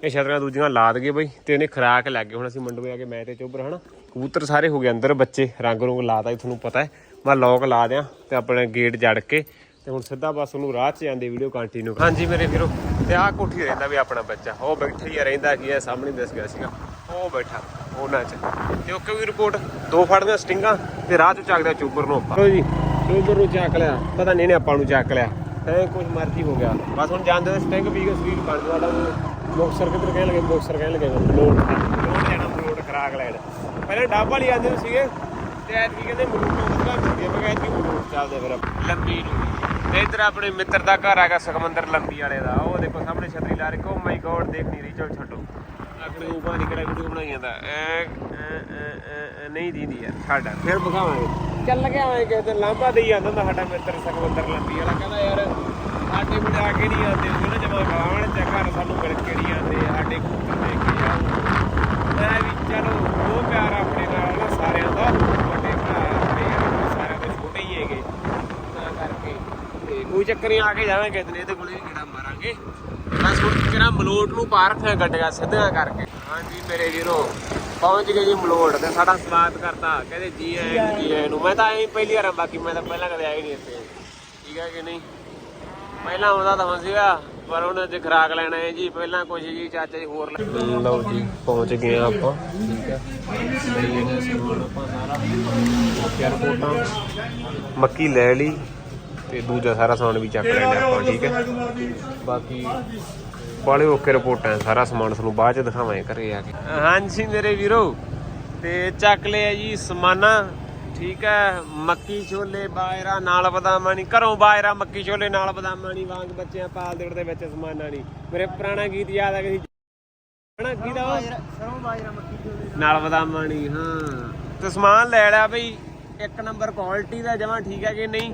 [SPEAKER 1] ਇਹ ਛਤਰਾਂ ਦੂਜੀਆਂ ਲਾ ਦਗੇ ਬਈ। ਤੇ ਇਹਨੇ ਖਰਾਕ ਲੱਗ ਗਏ ਹੁਣ ਅਸੀਂ ਮੰਡਵੇ ਆ ਕੇ ਮੈਂ ਤੇ ਚੋਬਰ ਹਨਾ ਕਬੂਤਰ ਸਾਰੇ ਹੋ ਗਏ ਅੰਦਰ ਬੱਚੇ ਰੰਗ ਰੁੰਗ ਲਾਤਾ ਤੁਹਾਨੂੰ ਪਤਾ ਹੈ। ਮੈਂ ਲੋਕ ਲਾ ਦਿਆਂ ਤੇ ਆਪਣੇ ਗੇਟ ਜੜ ਕੇ ਤੇ ਹੁਣ ਸਿੱਧਾ ਬਸ ਉਹਨੂੰ ਰਾਹ 'ਚ ਜਾਂਦੇ ਵੀਡੀਓ ਕੰਟੀਨਿਊ ਹਾਂਜੀ ਮੇਰੇ ਵੀਰੋ ਤੇ ਆਹ ਕੋਠੀ ਰਹਿੰਦਾ ਵੀ ਆਪਣਾ ਬੱਚਾ। ਉਹ ਬੈਠਾ ਹੀ ਰਹਿੰਦਾ ਕੀ ਹੈ ਸਾਹਮਣੇ ਦਿਸ ਗਿਆ ਸੀਗਾ। ਉਹ ਬੈਠਾ ਉਹਨਾਂ 'ਚ। ਤੇ ਓਕੇ ਵੀ ਰਿਪੋਰਟ ਦੋ ਫੜਦੀਆਂ ਸਟਿੰਗਾਂ ਤੇ ਰਾਹ 'ਚ ਚੱਕਦਾ ਚੂਬਰ ਨੂੰ ਆਪਾਂ। ਜੀ ਚੂਬਰ ਨੂੰ ਚੱਕ ਲਿਆ। ਪਤਾ ਨਹੀਂ ਨੇ ਆਪਾਂ ਨੂੰ ਚੱਕ ਲਿਆ। ਐ ਕੁਝ ਮਰਜ਼ੀ ਹੋ ਗਿਆ। ਬਸ ਹੁਣ ਜਾਂਦੇ ਸਟਿੰਗ ਪੀ ਕੇ ਸਰੀਰ ਬਣ ਜਾਦਾ ਬੋਕਸਰ ਕਿੱਧਰ ਕਹਿਣ ਲੱਗੇ ਬੋਕਸਰ ਕਹਿਣ ਲੱਗੇ ਲੋਡ ਲੋਡ ਲੈਣਾ ਲੋਡ ਖਰਾਕ ਲੈਣ। ਪਹਿਲਾਂ ਡੱਬ ਵਾਲੀ ਹੁੰਦੇ ਸੀਗੇ ਤੇ ਐਤਕੀ ਕਹਿੰਦੇ ਮਲੂਟ ਵਧੀਆ ਮਿਲਦੀ ਹੈ ਮਲੂਟ ਚੱਲਦੇ ਫਿਰ। ਲੰਬੀ ਨੂੰ। ਤੇ ਇਧਰ ਆਪਣੇ ਮਿੱਤਰ ਦਾ ਘਰ ਹੈਗਾ ਸੁਖਮੰਦਰ ਲੰਬੀ ਵਾਲੇ ਦਾ। ਉਹ ਦੇਖੋ ਸਾਹਮਣੇ ਛਤਰੀ ਲਾ ਰੱਖੋ ਮਾਈ ਗੋਡ ਦੇਖ ਨਹੀਂ ਰਹੀ, ਚਲ ਛੱਡੋ। ਆਪਣੇ ਉਪਾ ਨਹੀਂ ਕਰਾ ਵੀਡੀਓ ਬਣਾਈ ਜਾਂਦਾ। ਨਹੀਂ ਦੀਦੀ ਯਾਰ ਛੱਡ ਫਿਰ ਬਖਾਵਾਂਗੇ ਚੱਲ ਗਿਆ ਮੈਂ ਕਿਸੇ ਦਿਨ, ਲਾਂਭਾ ਦੇਈ ਜਾਂਦਾ ਹੁੰਦਾ ਸਾਡਾ ਮਿੱਤਰ ਸੁਖਮੰਦਰ ਲੰਬੀ ਵਾਲਾ। ਕਹਿੰਦਾ ਯਾਰ, ਸਾਡੇ ਕੋਲ ਆ ਕੇ ਨਹੀਂ ਆਉਂਦੇ ਉਹ ਨਾ ਜਮਾ ਗਾਵਣ ਚ ਘਰ ਸਾਨੂੰ ਮਿਲ ਕੇ ਨਹੀਂ ਆਉਂਦੇ, ਸਾਡੇ ਕਬੂਤਰ ਦੇਖ ਕੇ ਜਾਓ ਮੈਂ ਵੀ, ਚਲੋ ਉਹ ਪਿਆਰ ਆਪਣੇ ਨਾਲ, ਸਾਰਿਆਂ ਦਾ ਵੱਡੇ ਭਰਾ ਆਪਣੇ ਯਾਰ ਸਾਰਿਆਂ ਤੋਂ ਛੋਟੇ ਹੀ ਹੈਗੇ ਤਾਂ ਕਰਕੇ ਤੇ ਕੋਈ ਚੱਕਰ ਨਹੀਂ ਆ ਕੇ ਜਾਵਾਂਗੇ ਕਿਤੇ ਇਹਦੇ ਕੋਲੇ ਕਿਹੜਾ ਮਾਰਾਂਗੇ। ਬਸ ਹੁਣ ਕਿਹੜਾ ਮਲੋਟ ਨੂੰ ਪਾਰ ਰੱਖਿਆ ਗੱਡੀਆਂ ਸਿੱਧੀਆਂ ਕਰਕੇ। ਹਾਂਜੀ ਮੇਰੇ ਵੀਰੋ ਪਹੁੰਚ ਗਏ ਜੀ ਮਲੋਟ ਤੇ ਸਾਡਾ ਸਵਾਗਤ ਕਰਤਾ। ਕਹਿੰਦੇ ਜੀ ਆਇਆਂ ਜੀ ਆਇਆਂ ਨੂੰ। ਮੈਂ ਤਾਂ ਐਂ ਪਹਿਲੀ ਵਾਰ ਬਾਕੀ ਮੈਂ ਤਾਂ ਪਹਿਲਾਂ ਕਦੇ ਆਇਆ ਹੀ ਨਹੀਂ ਇੱਥੇ। ਠੀਕ ਹੈ ਕਿ ਨਹੀਂ? ਪਹਿਲਾਂ ਆਉਂਦਾ ਤਾਂ ਸੀਗਾ ਪਰ ਉਹਨੇ ਜੇ ਖਰਾਕ ਲੈਣਾ ਹੈ ਜੀ। ਪਹਿਲਾਂ ਕੁਛ ਜੀ ਚਾਚਾ ਜੀ ਹੋਰ ਲਓ ਜੀ ਪਹੁੰਚ ਗਏ ਆ ਆਪਾਂ। ਠੀਕ ਹੈ ਆਪਾਂ ਸਾਰਾ ਮੱਕੀ ਲੈ ਲਈ। ਤੇ ਦੂਜਾ ਸਾਰਾ ਸਮਾਨ ਵੀ ਚੱਕ ਲੈਣਾ ਆਪਾਂ ਠੀਕ ਹੈ? ਬਾਕੀ ਬਾਲੇ ਓਕੇ ਰਿਪੋਰਟਾਂ ਸਾਰਾ ਸਮਾਨ ਤੁਹਾਨੂੰ ਬਾਅਦ ਚ ਦਿਖਾਵਾਂਗੇ ਘਰੇ ਆ ਕੇ। ਹਾਂਜੀ ਮੇਰੇ ਵੀਰੋ ਤੇ ਚੱਕ ਲਿਆ ਜੀ ਸਮਾਨਾ ਠੀਕ ਹੈ? ਮੱਕੀ ਛੋਲੇ ਬਾਇਰਾ ਨਾਲ ਬਦਾਮਾਂ ਨਹੀਂ ਘਰੋਂ ਬਾਇਰਾ ਮੱਕੀ ਛੋਲੇ ਨਾਲ ਬਦਾਮਾਂ ਨਹੀਂ ਵਾਂਗ ਬੱਚਿਆਂ ਪਾਲ ਦੇੜ ਦੇ ਵਿੱਚ ਸਮਾਨਾ ਨਹੀਂ ਮੇਰੇ ਪੁਰਾਣਾ ਗੀਤ ਯਾਦ ਆ ਗਿਆ ਸੀ। ਹਣਾ ਆ ਉਹ?
[SPEAKER 2] ਸਰੋਂ ਬਾਜਰਾ ਮੱਕੀ ਚੋਲੇ
[SPEAKER 1] ਨਾਲ ਬਦਾਮਾਂ ਨਹੀਂ ਹਾਂ। ਤੇ ਸਮਾਨ ਲੈ ਲਿਆ ਬਈ ਇੱਕ ਨੰਬਰ ਕੁਆਲਿਟੀ ਦਾ ਜਮਾ ਠੀਕ ਹੈ ਕਿ ਨਹੀਂ?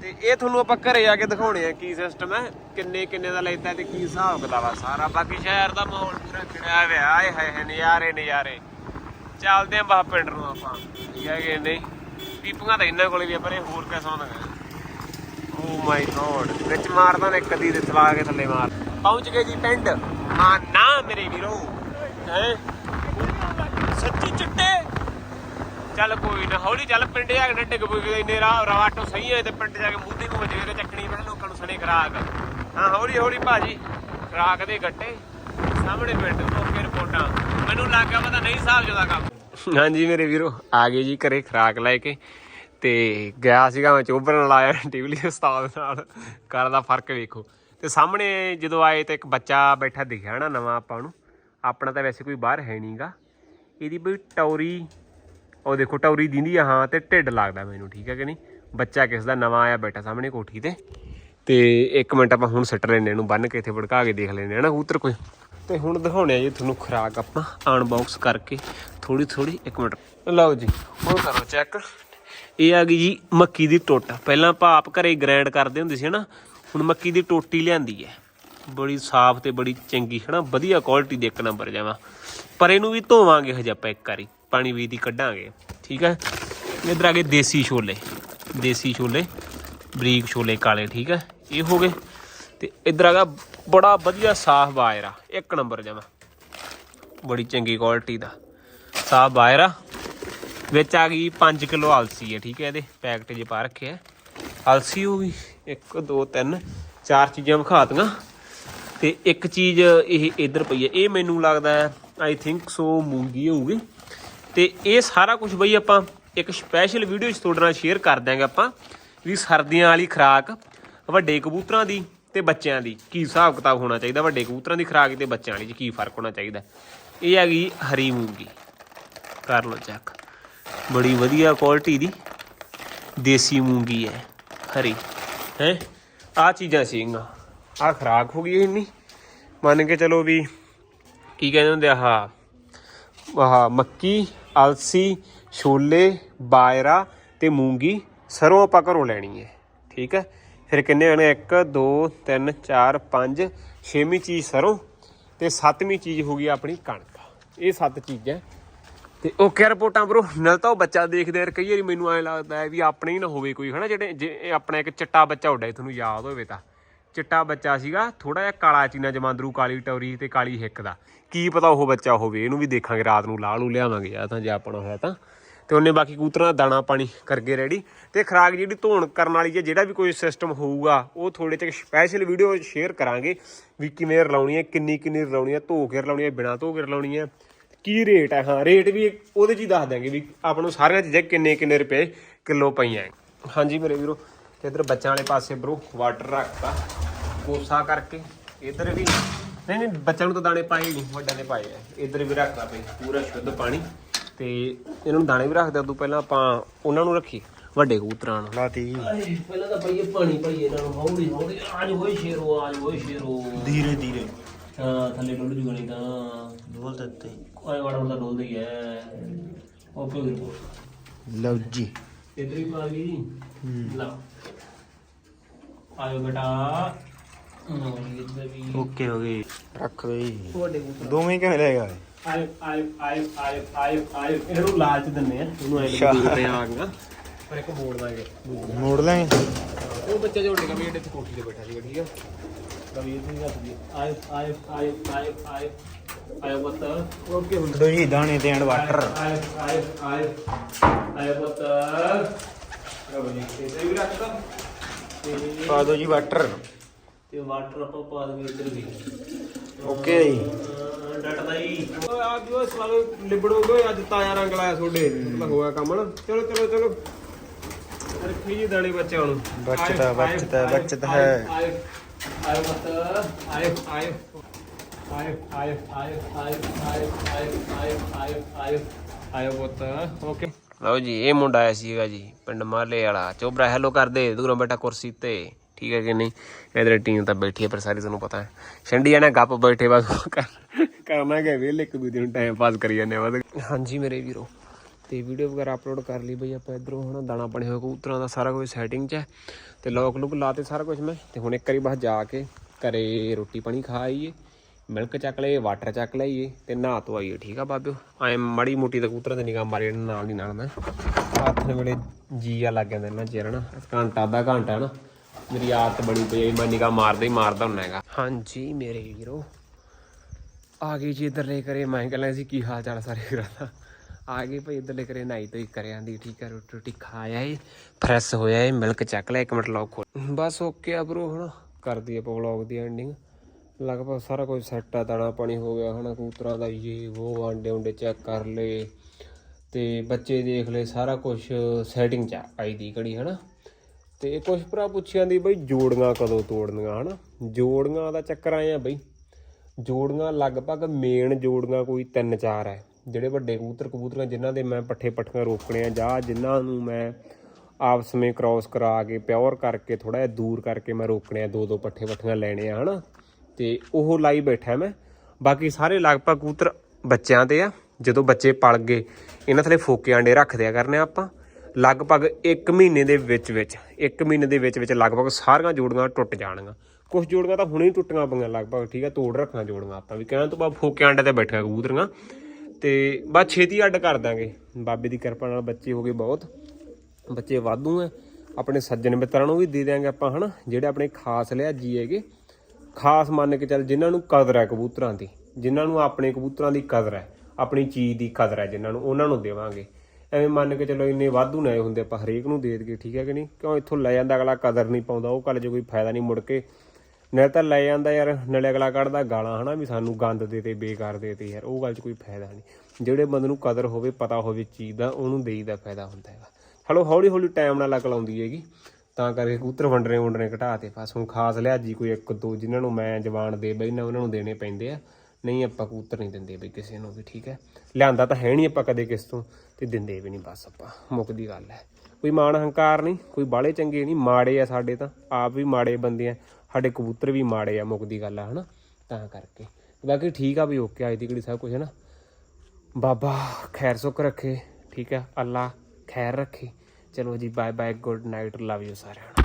[SPEAKER 1] ਤੇ ਇਹ ਤੁਹਾਨੂੰ ਆਪਾਂ ਘਰੇ ਜਾ ਕੇ ਦਿਖਾਉਣੇ ਆ ਕੀ ਸਿਸਟਮ ਹੈ ਕਿੰਨੇ ਕਿੰਨੇ ਦਾ ਲੈਤਾ ਤੇ ਕੀ ਹਿਸਾਬ ਕਿਤਾਬ ਆ ਸਾਰਾ। ਬਾਕੀ ਸ਼ਹਿਰ ਦਾ ਮਾਹੌਲ ਪੂਰਾ ਖਿੜਿਆ ਹੋਇਆ ਆਏ ਹਾਏ ਹਾਏ ਨਜ਼ਾਰੇ ਨਜ਼ਾਰੇ। ਚੱਲਦੇ ਆ ਬਾਹ ਪਿੰਡ ਨੂੰ ਆਪਾਂ। ਠੀਕ ਹੈ ਕਿ ਨਹੀਂ? ਪੀਪੀਆਂ ਤਾਂ ਇਹਨਾਂ ਕੋਲੇ ਵੀ ਆ, ਪਰ ਇਹ ਹੋਰ ਕਿਆ ਸੌਂਦਾ ਓ ਮਾਈ ਗੋਡ ਵਿੱਚ ਮਾਰਦਾ ਨੇ ਕਦੀ ਦੇ ਥਲਾ ਕੇ ਥੱਲੇ ਮਾਰ। ਪਹੁੰਚ ਗਏ ਜੀ ਪਿੰਡ। ਹਾਂ ਨਾ ਮੇਰੇ ਵੀਰੋ। ਹੈ? ਸੱਚੀ ਚਿੱਟੇ। ਚੱਲ ਕੋਈ ਨਾ, ਹੌਲੀ ਚੱਲ ਪਿੰਡ ਜਾ ਕੇ ਡਿੱਗ ਪਈ ਇੰਨੇ ਰਾਹ ਰਾਟੋ ਸਹੀ ਹੈ ਤੇ ਪਿੰਡ ਜਾ ਕੇ ਮੂਧੇ ਨੂੰ ਵਜੇ ਤੇ ਚੱਕਣੀ ਪੈਣ ਲੋਕਾਂ ਨੂੰ ਸਣੇ ਖਰਾਕ। ਹਾਂ, ਹੌਲੀ ਹੌਲੀ ਭਾਜੀ, ਖਰਾਕ ਦੇ ਗੱਟੇ, ਸਾਹਮਣੇ ਪਿੰਡ ਓਕੇ ਰਿਪੋਰਟਾਂ। ਮੈਨੂੰ ਲੱਗਾ ਪਤਾ ਨਹੀਂ ਹਿਸਾਬ ਜਦਾ ਕੰਮ। ਹਾਂਜੀ ਮੇਰੇ ਵੀਰੋ, ਆ ਗਏ ਜੀ ਘਰੇ ਖਰਾਕ ਲੈ ਕੇ ਤੇ ਗਿਆ ਸੀਗਾ ਮੈਂ ਚੋਬਰਨ ਲਾਇਆ ਟਿਵਲੀ ਉਸਤਾਦ ਨਾਲ। ਘਰ ਦਾ ਫ਼ਰਕ ਵੇਖੋ। ਤੇ ਸਾਹਮਣੇ ਜਦੋਂ ਆਏ ਤੇ ਇੱਕ ਬੱਚਾ ਬੈਠਾ ਦਿਖਿਆ ਨਾ ਨਵਾਂ ਆਪਾਂ ਨੂੰ। ਆਪਣਾ ਤਾਂ ਵੈਸੇ ਕੋਈ ਬਾਹਰ ਹੈ ਨਹੀਂਗਾ ਇਹਦੀ ਬਈ ਟੌਰੀ ਉਹ ਦੇਖੋ ਟੌਰੀ ਦਿੰਦੀ ਆ, ਹਾਂ ਤੇ ਢਿੱਡ ਲੱਗਦਾ ਮੈਨੂੰ, ਠੀਕ ਹੈ ਕਿ ਨਹੀਂ? ਬੱਚਾ ਕਿਸ ਦਾ ਨਵਾਂ ਆਇਆ ਬੈਠਾ ਸਾਹਮਣੇ ਕੋਠੀ ਤੇ। ਤੇ ਇੱਕ ਮਿੰਟ ਆਪਾਂ ਹੁਣ ਸੱਟ ਲੈਣੇ ਇਹਨੂੰ ਬੰਨ ਕੇ ਇੱਥੇ ਭੜਕਾ ਕੇ ਦੇਖ ਲੈਣੇ ਹਨਾ ਕਬੂਤਰ ਕੋਈ? ਤੇ ਹੁਣ ਦਿਖਾਉਣੇ ਆ ਜੀ ਤੁਹਾਨੂੰ ਖਰਾਕ ਆਪਾਂ ਅਨਬਾਕਸ ਕਰਕੇ। ਥੋੜੀ ਥੋੜੀ ਇੱਕ ਮਿੰਟ। ਲਓ ਜੀ, ਹੁਣ ਕਰੋ ਚੈੱਕ ਇਹ ਆ ਗਈ ਜੀ ਮੱਕੀ ਦੀ ਟੋਟ। ਪਹਿਲਾਂ ਆਪਾਂ ਆਪ ਘਰੇ ਗ੍ਰਾਈਂਡ ਕਰਦੇ ਹੁੰਦੇ ਸੀ, ਹਨਾ? ਹੁਣ ਮੱਕੀ ਦੀ ਟੋਟੀ ਲਿਆਂਦੀ ਹੈ। ਬੜੀ ਸਾਫ਼ ਤੇ ਬੜੀ ਚੰਗੀ, ਹਨਾ? ਵਧੀਆ ਕੁਆਲਿਟੀ ਦੇ ਇੱਕ ਨੰਬਰ ਜਾਵਾ ਪਰ ਇਹਨੂੰ ਵੀ ਧੋਵਾਂਗੇ ਹਜੇ ਆਪਾਂ ਇੱਕ ਵਾਰੀ। ਪਾਣੀ ਵੀ ਦੀ ਕੱਢਾਂਗੇ, ਠੀਕ ਹੈ? ਇਧਰ ਆ ਗਏ ਦੇਸੀ ਛੋਲੇ ਦੇਸੀ ਛੋਲੇ, ਬਰੀਕ ਛੋਲੇ ਕਾਲੇ, ਠੀਕ ਹੈ? ਇਹ ਹੋ ਗਏ। ਤੇ ਇਧਰ ਆ ਗਿਆ ਬੜਾ ਵਧੀਆ ਸਾਫ਼ ਬਾਇਰਾ, ਇੱਕ ਨੰਬਰ ਜਾਵਾ ਬੜੀ ਚੰਗੀ ਕੁਆਲਿਟੀ ਦਾ ਸਾਫ਼ ਬਾਇਰਾ। ਵਿੱਚ ਆ ਗਈ 5 ਕਿਲੋ ਅਲਸੀ ਹੈ, ਠੀਕ ਹੈ ਇਹਦੇ? ਪੈਕਟ ਜੇ ਪਾ ਰੱਖਿਆ ਅਲਸੀ ਹੋ ਗਈ। 1 2 3 ਚਾਰ ਚੀਜ਼ਾਂ ਵਿਖਾਤੀਆਂ। ਤੇ ਇੱਕ ਚੀਜ਼ ਇਹ ਇਧਰ ਪਈ ਹੈ। ਇਹ ਮੈਨੂੰ ਲੱਗਦਾ ਆਈ ਥਿੰਕ ਸੋ ਮੂੰਗੀ ਹੋਊਗੀ। ਤੇ ਇਹ ਸਾਰਾ ਕੁਝ ਬਈ ਆਪਾਂ ਇੱਕ ਸਪੈਸ਼ਲ ਵੀਡੀਓ 'ਚ ਤੁਹਾਡੇ ਨਾਲ ਸ਼ੇਅਰ ਕਰ ਦਿਆਂਗੇ ਆਪਾਂ ਵੀ ਸਰਦੀਆਂ ਵਾਲੀ ਖੁਰਾਕ ਵੱਡੇ ਕਬੂਤਰਾਂ ਦੀ ਤੇ ਬੱਚਿਆਂ ਦੀ ਕੀ ਹਿਸਾਬ ਕਿਤਾਬ ਹੋਣਾ ਚਾਹੀਦਾ, ਵੱਡੇ ਕਬੂਤਰਾਂ ਦੀ ਖੁਰਾਕ ਤੇ ਬੱਚਿਆਂ ਵਾਲੀ 'ਚ ਕੀ ਫ਼ਰਕ ਹੋਣਾ ਚਾਹੀਦਾ। ਇਹ ਹੈਗੀ ਹਰੀ ਮੂੰਗੀ। ਕਰ ਲਓ ਚੈੱਕ ਬੜੀ ਵਧੀਆ ਕੁਆਲਿਟੀ ਦੀ ਦੇਸੀ ਮੂੰਗੀ ਹੈ, ਹਰੀ। ਹੈ? ਆ ਚੀਜ਼ਾਂ ਸੀਗੀਆਂ। ਆ ਖਰਾਕ ਹੋ ਗਈ ਇੰਨੀ। ਮੰਨ ਕੇ ਚਲੋ ਵੀ ਕੀ ਕਹਿੰਦੇ ਹੁੰਦੇ ਆ, ਆਹ ਆਹ ਮੱਕੀ ਅਲਸੀ, ਛੋਲੇ, ਬਾਇਰਾ ਤੇ ਮੂੰਗੀ ਸਰੋਂ ਆਪਾਂ ਘਰੋਂ ਲੈਣੀ ਹੈ। ਠੀਕ ਹੈ? ਫਿਰ ਕਿੰਨੇ ਆਣੇ 1 2 3 4 5 ਛੇਵੀਂ ਚੀਜ਼ ਸਰੋਂ ਤੇ ਸੱਤਵੀਂ ਚੀਜ਼ ਹੋ ਗਈ ਆਪਣੀ ਕਣਕ। ਇਹ ਸੱਤ ਚੀਜ਼ਾਂ। ਤੇ ਉਹ ਕਿਆ ਰਿਪੋਰਟਾਂ ਬਰੋ, ਨਾਲ ਤਾਂ ਉਹ ਬੱਚਾ ਦੇਖਦੇ ਯਾਰ ਕਈ ਵਾਰੀ ਮੈਨੂੰ ਐਂ ਲੱਗਦਾ ਹੈ ਵੀ ਆਪਣੇ ਹੀ ਨਾ ਹੋਵੇ ਕੋਈ, ਹਨਾ? ਜਿਹੜੇ ਜੇ ਆਪਣਾ ਇੱਕ ਚਿੱਟਾ ਬੱਚਾ ਉੱਡਿਆ ਤੁਹਾਨੂੰ ਯਾਦ ਹੋਵੇ ਤਾਂ। ਚਿੱਟਾ ਬੱਚਾ ਸੀਗਾ ਥੋੜਾ ਜਿਹਾ ਕਾਲਾ ਚੀਨਾ ਜਮਾਂਦਰੂ, ਕਾਲੀ ਟੌਰੀ ਤੇ ਕਾਲੀ ਹਿੱਕ ਦਾ। ਕੀ ਪਤਾ ਉਹ ਬੱਚਾ ਹੋਵੇ, ਇਹਨੂੰ ਵੀ ਦੇਖਾਂਗੇ, ਰਾਤ ਨੂੰ ਲਾਹ ਨੂੰ ਲਿਆਵਾਂਗੇ ਆ ਤਾਂ ਜੇ ਆਪਣਾ ਹੋਇਆ ਤਾਂ। ਤੇ ਉਹਨੇ ਬਾਕੀ ਕਬੂਤਰਾਂ ਦਾਣਾ ਪਾਣੀ ਕਰਕੇ ਰੈਡੀ ਤੇ ਖਰਾਕ ਜਿਹੜੀ ਧੋਣ ਕਰਨ ਵਾਲੀ ਹੈ, ਜਿਹੜਾ ਵੀ ਕੋਈ ਸਿਸਟਮ ਹੋਊਗਾ, ਉਹ ਥੋੜੇ ਚ ਸਪੈਸ਼ਲ ਵੀਡੀਓ ਸ਼ੇਅਰ ਕਰਾਂਗੇ, ਵੀ ਕਿਵੇਂ ਰਲਾਉਣੀ ਹੈ, ਕਿੰਨੀ ਕਿੰਨੀ ਰਲਾਉਣੀ ਹੈ, ਧੋ ਕੇ ਰਲਾਉਣੀ ਹੈ, ਬਿਨਾ ਧੋ ਕੇ ਰਲਾਉਣੀ ਹੈ, ਕੀ ਰੇਟ ਹੈ। ਹਾਂ ਰੇਟ ਵੀ ਉਹਦੇ ਚ ਹੀ ਦੱਸ ਦਾਂਗੇ ਵੀ ਆਪਾਂ ਨੂੰ ਸਾਰੀਆਂ ਚੀਜ਼ਾਂ ਕਿੰਨੇ ਕਿੰਨੇ ਰੁਪਏ ਕਿਲੋ ਪਈਆਂ। ਹਾਂਜੀ ਮੇਰੇ ਵੀਰੋ, ਤੇ ਇਧਰ ਬੱਚਿਆਂ ਵਾਲੇ ਪਾਸੇ ਬਰੋ ਵਾਟਰ ਰੱਖਤਾ। ਕੋਸਾ ਕਰਕੇ ਇਧਰ ਵੀ ਨਹੀਂ। ਨਹੀਂ ਬੱਚਿਆਂ ਨੂੰ ਤਾਂ ਦਾਣੇ ਪਾਏ ਨਹੀਂ ਵੱਡਿਆਂ ਨੇ ਪਾਏ ਆ। ਇਧਰ ਵੀ ਰੱਖਤਾ ਪਈ ਪੂਰਾ ਸ਼ੁੱਧ ਪਾਣੀ। ਤੇ ਇਹਨਾਂ ਨੂੰ ਦਾਣੇ ਵੀ ਰੱਖਦੇ ਉਦੋਂ ਪਹਿਲਾਂ ਆਪਾਂ ਉਹਨਾਂ ਨੂੰ ਰੱਖੀ ਵੱਡੇ ਕਬੂਤਰਾਂ ਨੂੰ
[SPEAKER 2] ਲਾਤੀ
[SPEAKER 4] ਪਹਿਲਾਂ ਤਾਂ ਪਈਏ ਪਾਣੀ ਪਈਏ ਇਹਨਾਂ ਨੂੰ ਹੌਲੀ ਹੌਲੀ। ਆਜ ਹੋਏ ਸ਼ੇਰੋ ਆਜ ਹੋਏ ਸ਼ੇਰੋ।
[SPEAKER 2] ਧੀਰੇ ਧੀਰੇ।
[SPEAKER 4] ਹਾਂ ਥੱਲੇ ਡੁੱਲ ਜੂਗਾ ਨਹੀਂ ਤਾਂ।
[SPEAKER 2] ਬੋਲ ਦਿੱਤੇ
[SPEAKER 4] ਆਏ ਵਾੜਾ ਵਾੜਾ ਡੁੱਲਦਾ ਹੀ ਹੈ। ਓਕੇ
[SPEAKER 2] ਲਓ ਜੀ।
[SPEAKER 4] ਇਧਰ ਹੀ ਪਾ ਗਈ ਲਾ ਆਇਓ ਬੇਟਾ। ਲਓ ਵੀ
[SPEAKER 2] ਓਕੇ ਹੋ ਗਈ ਰੱਖ ਦੇ
[SPEAKER 4] ਵੱਡੇ ਕਬੂਤਰ
[SPEAKER 2] ਦੋਵੇਂ ਕਿਵੇਂ ਲੈ ਗਏ
[SPEAKER 1] ਆਏ ਆਏ ਆਏ ਆਏ ਆਏ ਆਏ ਇਹਨੂੰ ਲਾਲਚ ਦਿੰਨੇ ਆ
[SPEAKER 2] ਅੱਛਾ।
[SPEAKER 1] ਲੱਗੂ ਤੇ ਆ ਗਿਆ ਪਰ ਇੱਕ ਮੋੜ ਦਾਂਗੇ
[SPEAKER 2] ਮੋੜ ਲਾਂਗੇ
[SPEAKER 1] ਉਹ ਬੱਚਾ ਜੋ ਉੱਡੇਗਾ ਵੀ ਇਹਦੇ ਤੇ ਕੋਠੀ ਤੇ ਬੈਠਾ ਸੀਗਾ ਠੀਕ ਆ ਕਵੀ ਇਹ ਨਹੀਂ ਹੱਥ ਦੀ ਆਏ ਆਏ ਆਏ ਆਏ ਆਏ ਆਏ ਬੱਤ ਓਕੇ ਹੁਣ
[SPEAKER 2] ਦੋ ਜੀ ਦਾਣੇ ਤੇ ਐਂਡ ਵਾਟਰ
[SPEAKER 1] ਆਏ ਆਏ ਆਏ ਆਏ ਬੱਤ ਜੀ ਇਹ ਵੀ ਰੱਖਦਾ ਤੇ
[SPEAKER 2] ਪਾ ਦੋ ਜੀ ਵਾਟਰ
[SPEAKER 4] ਤੇ ਵਾਟਰ ਆਪਾਂ ਪਾ ਦਈਏ ਇੱਧਰ ਵੀ।
[SPEAKER 2] ਓਕੇ ਜੀ।
[SPEAKER 4] ਡਟਦਾ ਹੀ
[SPEAKER 1] ਓਏ ਆ ਦਿਓ ਸਾਲੇ ਲਿਬੜੋਗੇ ਅੱਜ ਤਾਜ਼ਾ ਰੰਗ ਲਾਇਆ ਤੁਹਾਡੇ ਹੋਇਆ ਕੰਮ ਨਾ। ਚਲੋ ਚਲੋ ਚਲੋ। ਰੱਖੀ ਜੀ ਦਾਣੇ ਬੱਚਿਆਂ ਨੂੰ।
[SPEAKER 2] ਬਚਦਾ, ਬਚਦਾ, ਬਚਦਾ ਹੈ।
[SPEAKER 1] ਆਏ ਆਏ ਮਤ ਆਏ ਆਏ ਆਏ ਆਏ ਆਏ ਆਏ ਆਏ ਆਏ ਆਏ ਆਏ ਆਏ ਆਏ ਪੁੱਤ। ਓਕੇ। ਲਓ ਜੀ ਇਹ ਮੁੰਡਾ ਆਇਆ ਸੀਗਾ ਜੀ ਪਿੰਡ ਮਾਲੇ ਵਾਲਾ। ਚੋਬਰਾ ਹੈਲੋ ਕਰਦੇ ਦੂਰੋਂ ਬੈਠਾ ਕੁਰਸੀ ਤੇ ਠੀਕ ਹੈ ਕਿ ਨਹੀਂ? ਇਧਰ ਟੀਮ ਤਾਂ ਬੈਠੀ ਹੈ ਪਰ ਸਾਰੀ ਤੁਹਾਨੂੰ ਪਤਾ ਹੈ। ਛੰਡੀਆਂ ਨੇ ਗੱਪ ਬੈਠੇ ਬਸ ਕਰ- ਕਰਨਾ ਕਿ ਵੇਲੇ ਇੱਕ ਦੂਜੇ ਨੂੰ ਟਾਈਮ ਪਾਸ ਕਰੀ ਜਾਂਦੇ ਆ ਬਸ। ਹਾਂਜੀ ਮੇਰੇ ਵੀਰੋ ਤੇ ਵੀਡੀਓ ਵਗੈਰਾ ਅਪਲੋਡ ਕਰ ਲਈ ਬਈ ਆਪਾਂ ਇਧਰੋਂ ਹੁਣ ਦਾਣਾ ਪਾਣੀ ਹੋਇਆ ਕਬੂਤਰਾਂ ਦਾ ਸਾਰਾ ਕੁਝ ਸੈਟਿੰਗ 'ਚ ਹੈ। ਤੇ ਲੋਕ ਲੁਕ ਲਾਤੇ ਸਾਰਾ ਕੁਝ ਮੈਂ। ਤੇ ਹੁਣ ਇੱਕ ਵਾਰੀ ਬਸ ਜਾ ਕੇ ਘਰੇ ਰੋਟੀ ਪਾਣੀ ਖਾ ਆਈਏ ਮਿਲਕ ਚੱਕ ਲਈਏ ਵਾਟਰ ਚੱਕ ਲਈਏ ਤੇ ਨਹਾ ਧੋ ਆਈਏ ਠੀਕ ਆ ਬਾਬਿਓ? ਐ ਮਾੜੀ ਮੋਟੀ ਤਾਂ ਕਬੂਤਰਾਂ ਤੇ ਨਿਗਾਹ ਮਾਰੀ ਨਾਲ ਦੀ ਨਾਲ ਮੈਂ। ਹੱਥ ਦੇ ਵੇਲੇ ਜੀ ਆ ਲੱਗ ਜਾਂਦਾ ਇਹਨਾਂ ਚਿਰ ਨਾ ਘੰਟਾ ਅੱਧਾ ਘੰਟਾ ਨਾ ਮੇਰੀ ਆਦਤ ਬਣੀ ਪਈ ਮੈਂ ਨਿਗਾਹ ਮਾਰਦਾ ਹੀ ਮਾਰਦਾ ਹੁੰਦਾ ਹੈਗਾ। ਹਾਂਜੀ, ਮੇਰੇ ਵੀਰੋ। ਆ ਗਏ ਜੀ ਇੱਧਰਲੇ ਕਰੇ ਮੈਂ ਕਹਿੰਦਾ ਸੀ ਕੀ ਹਾਲ ਚਾਲ ਸਾਰੇ ਵੀਰਾਂ ਦਾ। ਆ ਗਏ ਭਾਈ ਇੱਧਰਲੇ ਕਰੇ ਨਾਈ ਤੋਂ ਹੀ ਕਰਿਆਂ ਦੀ, ਠੀਕ ਹੈ ਰੋਟੀ ਰੋਟੀ ਖਾਇਆ ਏ ਫਰੈਸ਼ ਹੋਇਆ ਏ ਮਿਲਕ ਚੱਕ ਲਿਆ, ਇੱਕ ਮਿੰਟ ਲੌਕ ਖੋਲ। ਬਸ ਓਕੇ ਆ ਬ్రో ਹੁਣ ਕਰਦੀ ਆਪਾਂ ਵਲੌਗ ਦੀ ਐਂਡਿੰਗ ਲਗਭਗ ਸਾਰਾ ਕੁਝ ਸੈੱਟ ਆ, ਦਾਣਾ ਪਾਣੀ ਹੋ ਗਿਆ, ਹਨਾ, ਕਬੂਤਰਾਂ ਦਾ ਇਹ ਉਹ ਆਂਡੇ ਉਂਡੇ ਚੈੱਕ ਕਰ ਲਏ। ਤੇ ਬੱਚੇ ਦੇਖ ਲਏ, ਸਾਰਾ ਕੁਝ ਸੈਟਿੰਗ ਚ ਆਈ ਦੀ ਘੜੀ, ਹਨਾ। ਤੇ ਕੁਝ ਭਰਾ ਪੁੱਛਿਆ ਦੀ ਬਈ ਜੋੜੀਆਂ ਕਦੋਂ ਤੋੜਨੀਆਂ, ਹਨਾ? ਜੋੜੀਆਂ ਦਾ ਚੱਕਰ ਆਇਆ ਬਈ। ਜੋੜੀਆਂ ਲਗਭਗ ਮੇਨ ਜੋੜੀਆਂ ਕੋਈ 3-4 ਹੈ ਜਿਹੜੇ ਵੱਡੇ ਕਬੂਤਰ, ਕਬੂਤਰਾਂ ਜਿਨ੍ਹਾਂ ਦੇ ਮੈਂ ਪੱਠੇ ਪੱਠੀਆਂ ਰੋਕਣੇ ਆ, ਜਾਂ ਜਿਨ੍ਹਾਂ ਨੂੰ ਮੈਂ ਆਪਸ ਵਿੱਚ ਕ੍ਰਾਸ ਕਰਾ ਕੇ ਪਿਓਰ ਕਰਕੇ ਥੋੜਾ ਜਿਹਾ ਦੂਰ ਕਰਕੇ ਮੈਂ ਰੋਕਣੇ ਆ, ਦੋ ਦੋ ਪੱਠੇ ਪੱਠੀਆਂ ਲੈਣੇ ਆ, ਹਨਾ? ਤੇ ਉਹ ਲਾਈ ਬੈਠਾ ਮੈਂ। ਬਾਕੀ ਸਾਰੇ ਲਗਭਗ ਕਬੂਤਰ ਬੱਚਿਆਂ ਤੇ ਆ। ਜਦੋਂ ਬੱਚੇ ਪਲ ਗਏ, ਇਹਨਾਂ ਥਲੇ ਫੋਕੇ ਆਂਡੇ ਰੱਖ ਦਿਆ ਕਰਨੇ ਆਪਾਂ। ਲਗਭਗ 1 ਮਹੀਨੇ ਦੇ ਵਿੱਚ ਵਿੱਚ 1 ਮਹੀਨੇ ਦੇ ਵਿੱਚ ਵਿੱਚ ਲਗਭਗ ਸਾਰੀਆਂ ਜੋੜੀਆਂ ਟੁੱਟ ਜਾਣਗੀਆਂ। ਕੁਝ ਜੋੜੀਆਂ ਤਾਂ ਹੁਣੇ ਹੀ ਟੁੱਟੀਆਂ ਪਈਆਂ ਲਗਭਗ, ਠੀਕ ਆ, ਤੋੜ ਰੱਖਣਾ ਜੋੜੀਆਂ ਆਪਾਂ ਵੀ। ਕਹਿਣ ਤੋਂ ਬਾਅਦ ਫੋਕੇ ਆਂਡੇ ਤੇ ਬੈਠਾ ਕਬੂਤਰੀਆਂ। ਤੇ ਬਸ ਛੇਤੀ ਅੱਡ ਕਰ ਦਾਂਗੇ ਬਾਬੇ ਦੀ ਕਿਰਪਾ ਨਾਲ ਬੱਚੇ ਹੋ ਗਏ ਬਹੁਤ। ਬੱਚੇ ਵਾਧੂ ਆ। ਆਪਣੇ ਸੱਜਣ ਮਿੱਤਰਾਂ ਨੂੰ ਵੀ ਦੇ ਦਿਆਂਗੇ ਆਪਾਂ, ਹਨਾ? ਜਿਹੜੇ ਆਪਣੇ ਖਾਸ ਲਿਆਜੀ ਹੈਗੇ। ਖਾਸ ਮੰਨ ਕੇ ਚੱਲ ਜਿਨ੍ਹਾਂ ਨੂੰ ਕਦਰ ਹੈ ਕਬੂਤਰਾਂ ਦੀ, ਜਿਨ੍ਹਾਂ ਨੂੰ ਆਪਣੇ ਕਬੂਤਰਾਂ ਦੀ ਕਦਰ ਹੈ ਆਪਣੀ ਚੀਜ਼ ਦੀ ਕਦਰ ਹੈ ਜਿਨ੍ਹਾਂ ਨੂੰ, ਉਹਨਾਂ ਨੂੰ ਦੇਵਾਂਗੇ। ਐਵੇਂ ਮੰਨ ਕੇ ਚਲੋ ਇੰਨੇ ਵਾਧੂ ਨਾ ਹੁੰਦੇ, ਆਪਾਂ ਹਰੇਕ ਨੂੰ ਦੇ ਦਈਏ, ਠੀਕ ਹੈ ਕਿ ਨਹੀਂ? ਕਿਉਂ ਇੱਥੋਂ ਲੈ ਜਾਂਦਾ ਅਗਲਾ ਕਦਰ ਨਹੀਂ ਪਾਉਂਦਾ, ਉਹ ਕੱਲ ਜੇ ਕੋਈ ਫਾਇਦਾ ਨਹੀਂ ਮੁੜ ਕੇ। ਨਾਲੇ ਤਾਂ ਲੈ ਜਾਂਦਾ ਯਾਰ, ਨਾਲੇ ਅਗਲਾ ਕੱਢਦਾ ਗਾਲਾਂ, ਹਨਾ, ਵੀ ਸਾਨੂੰ ਗੰਦ ਦੇ ਤੇ ਬੇਕਾਰ ਦੇ ਤੇ ਯਾਰ, ਉਹ ਗੱਲ 'ਚ ਕੋਈ ਫਾਇਦਾ ਨਹੀਂ। ਜਿਹੜੇ ਬੰਦੇ ਨੂੰ ਕਦਰ ਹੋਵੇ, ਪਤਾ ਹੋਵੇ ਚੀਜ਼ ਦਾ, ਉਹਨੂੰ ਦੇਈਦਾ ਫਾਇਦਾ ਹੁੰਦਾ ਹੈਗਾ। ਹਲੋ ਹੌਲੀ ਹੌਲੀ ਟਾਈਮ ਨਾਲ ਅਕਲ ਆਉਂਦੀ ਹੈਗੀ। ਤਾਂ ਕਰਕੇ ਕਬੂਤਰ ਵੰਡਣੇ ਵੰਡਣੇ ਘਟਾਤੇ ਬਸ, ਹੁਣ ਖਾਸ ਲਿਆਜੀ ਕੋਈ ਇੱਕ ਦੋ ਜਿਨ੍ਹਾਂ ਨੂੰ ਮੈਂ ਜਵਾਨ ਦੇ, ਬਈ ਨਾ ਉਹਨਾਂ ਨੂੰ ਦੇਣੇ ਪੈਂਦੇ ਆ। ਨਹੀਂ ਆਪਾਂ ਕਬੂਤਰ ਨਹੀਂ ਦਿੰਦੇ ਬਈ ਕਿਸੇ ਨੂੰ ਵੀ, ਠੀਕ ਹੈ? ਲਿਆਂਦਾ ਤਾਂ ਹੈ ਨਹੀਂ ਆਪਾਂ ਕਦੇ ਕਿਸ ਤੋਂ ਤੇ ਦਿੰਦੇ ਵੀ ਨਹੀਂ ਬਸ ਆਪਾਂ ਮੁੱਕਦੀ ਗੱਲ ਹੈ। ਕੋਈ ਮਾਣ ਹੰਕਾਰ ਨਹੀਂ, ਕੋਈ ਬਾਲੇ ਚੰਗੇ ਨਹੀਂ, ਮਾੜੇ ਆ ਸਾਡੇ ਤਾਂ, ਆਪ ਵੀ ਮਾੜੇ ਬੰਦੇ ਆ, ਸਾਡੇ ਕਬੂਤਰ ਵੀ ਮਾੜੇ ਆ ਮੁੱਕਦੀ ਗੱਲ ਆ, ਹਨਾ? ਤਾਂ ਕਰਕੇ। ਬਾਕੀ ਠੀਕ ਆ ਵੀ ਓਕੇ ਅੱਜ ਦੀ ਕਿਹੜੀ ਸਭ ਕੁਝ ਹੈ ਨਾ ਬਾਬਾ, ਖੈਰ ਸੁੱਖ ਰੱਖੇ, ਠੀਕ ਹੈ? ਅੱਲਾ ਖੈਰ ਰੱਖੇ। ਚਲੋ ਜੀ bye bye good night love you ਸਾਰਿਆਂ ਨੂੰ।